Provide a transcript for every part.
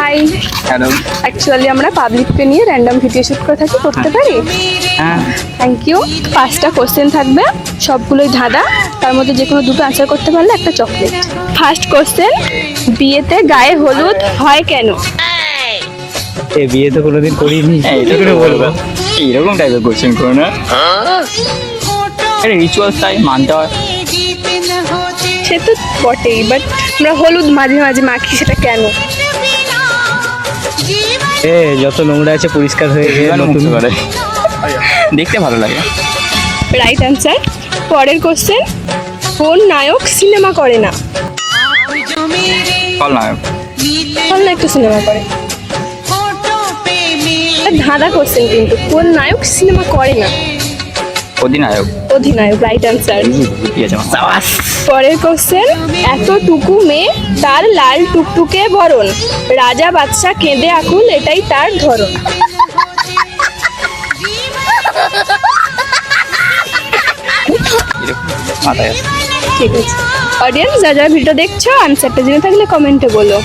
Hi hello actually আমরা পাবলিককে নিয়ে র্যান্ডম ভিডিও শুট করে থাকি করতে পারি? হ্যাঁ। থ্যাংক ইউ পাঁচটা কোশ্চেন থাকবে সবগুলোই ধাঁধা। তার মধ্যে যে কোনো দুটো আনসার করতে পারলে একটা চকলেট ফার্স্ট কোশ্চেন বিয়েতে গায়ে হলুদ হয় কেন? এ বিয়ে তো কোনোদিন করিনি। কি করে বলব? এইরকম টাইপের কোশ্চেন করো না। এটা রিচুয়ালস তাই মানতে হয়। সে তো বটেই বাট আমরা হলুদ মাঝে মাঝে মাখি সেটা কেন? এ যত নোংরা আছে পরিষ্কার হয়ে গিয়ে নতুন। করে। দেখতে ভালো লাগে। রাইট অ্যান্সার পরের কোশ্চেন কোন নায়ক সিনেমা করে না? ফল নায়ক? বল না সিনেমা করে? ধাঁধা কোশ্চেন কিন্তু। কোন নায়ক সিনেমা করে না? অধিনায়ক। অধিনায়ক রাইট অ্যান্সার পরের কোশ্চেন এতটুকু মেয়ে তার লাল টুকটুকে বরণ রাজা বাদশা কেঁদে আকুল এটাই তার ধরন। ঠিক আছে। অডিয়েন্স যারা যারা ভিডিও দেখছ আনসারটা জেনে থাকলে কমেন্টে বলো।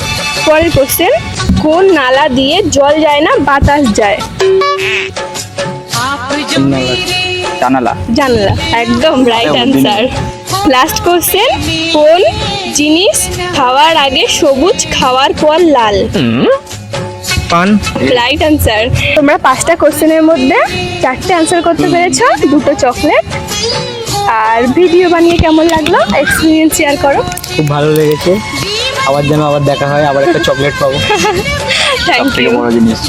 পরের কোশ্চেন কোন নালা দিয়ে জল যায় না বাতাস যায়? জানালা। জানলা একদম রাইট অ্যান্সার লাস্ট কোশ্চেন কোন জিনিস খাওয়ার আগে সবুজ খাওয়ার পর লাল? পান। রাইট অ্যান্সার তোমরা পাঁচটা কোশ্চেনের মধ্যে চারটে অ্যান্সার করতে পেরেছ দুটো চকলেট আর ভিডিও বানিয়ে কেমন লাগল? এক্সপিরিয়েন্স শেয়ার করো। খুব ভালো লেগেছে। আবার যেন আবার দেখা হয় আবার একটা চকলেট পাবো। থ্যাংক ইউ বড় জিনিস।